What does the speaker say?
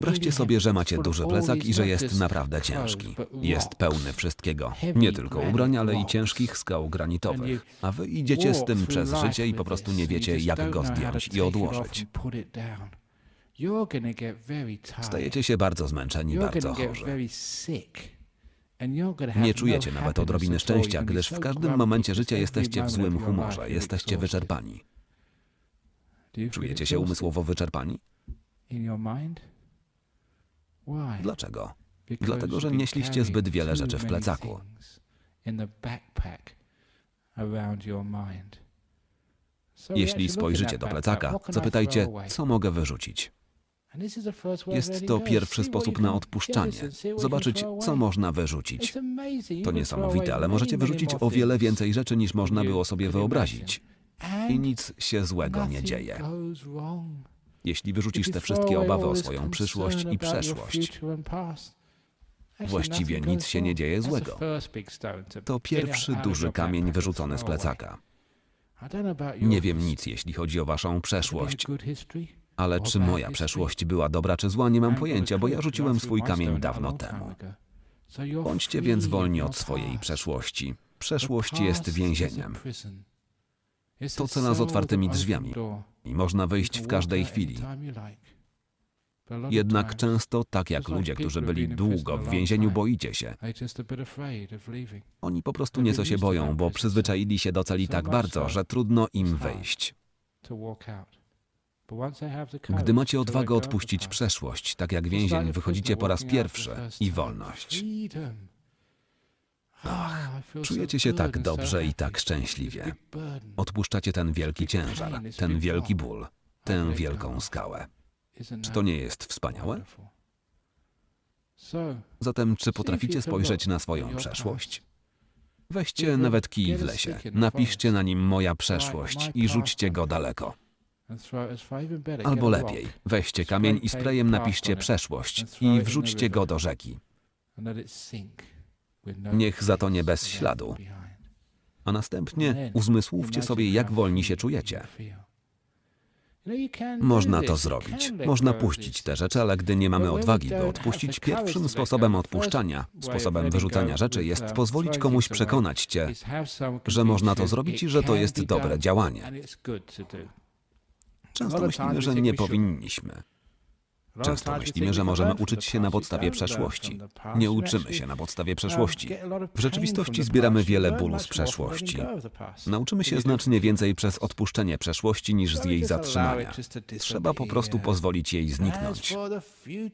Wyobraźcie sobie, że macie duży plecak i że jest naprawdę ciężki. Jest pełny wszystkiego. Nie tylko ubrań, ale i ciężkich skał granitowych. A wy idziecie z tym przez życie i po prostu nie wiecie, jak go zdjąć i odłożyć. Stajecie się bardzo zmęczeni, bardzo chorzy. Nie czujecie nawet odrobiny szczęścia, gdyż w każdym momencie życia jesteście w złym humorze, jesteście wyczerpani. Czujecie się umysłowo wyczerpani? Dlaczego? Dlatego, że nieśliście zbyt wiele rzeczy w plecaku. Jeśli spojrzycie do plecaka, zapytajcie, co mogę wyrzucić. Jest to pierwszy sposób na odpuszczanie. Zobaczyć, co można wyrzucić. To niesamowite, ale możecie wyrzucić o wiele więcej rzeczy, niż można było sobie wyobrazić. I nic się złego nie dzieje. Jeśli wyrzucisz te wszystkie obawy o swoją przyszłość i przeszłość, właściwie nic się nie dzieje złego. To pierwszy duży kamień wyrzucony z plecaka. Nie wiem nic, jeśli chodzi o waszą przeszłość, ale czy moja przeszłość była dobra czy zła, nie mam pojęcia, bo ja rzuciłem swój kamień dawno temu. Bądźcie więc wolni od swojej przeszłości. Przeszłość jest więzieniem. To cela z otwartymi drzwiami i można wyjść w każdej chwili. Jednak często, tak jak ludzie, którzy byli długo w więzieniu, boicie się. Oni po prostu nieco się boją, bo przyzwyczaili się do celi tak bardzo, że trudno im wyjść. Gdy macie odwagę odpuścić przeszłość, tak jak więzień, wychodzicie po raz pierwszy i wolność. Ach, czujecie się tak dobrze i tak szczęśliwie. Odpuszczacie ten wielki ciężar, ten wielki ból, tę wielką skałę. Czy to nie jest wspaniałe? Zatem, czy potraficie spojrzeć na swoją przeszłość? Weźcie nawet kij w lesie, napiszcie na nim moja przeszłość i rzućcie go daleko. Albo lepiej, weźcie kamień i sprayem napiszcie przeszłość i wrzućcie go do rzeki. Niech zatonie bez śladu. A następnie uzmysłówcie sobie, jak wolni się czujecie. Można to zrobić. Można puścić te rzeczy, ale gdy nie mamy odwagi, by odpuścić, pierwszym sposobem odpuszczania, sposobem wyrzucania rzeczy jest pozwolić komuś przekonać cię, że można to zrobić i że to jest dobre działanie. Często myślimy, że nie powinniśmy. Często myślimy, że możemy uczyć się na podstawie przeszłości. Nie uczymy się na podstawie przeszłości. W rzeczywistości zbieramy wiele bólu z przeszłości. Nauczymy się znacznie więcej przez odpuszczenie przeszłości niż z jej zatrzymania. Trzeba po prostu pozwolić jej zniknąć.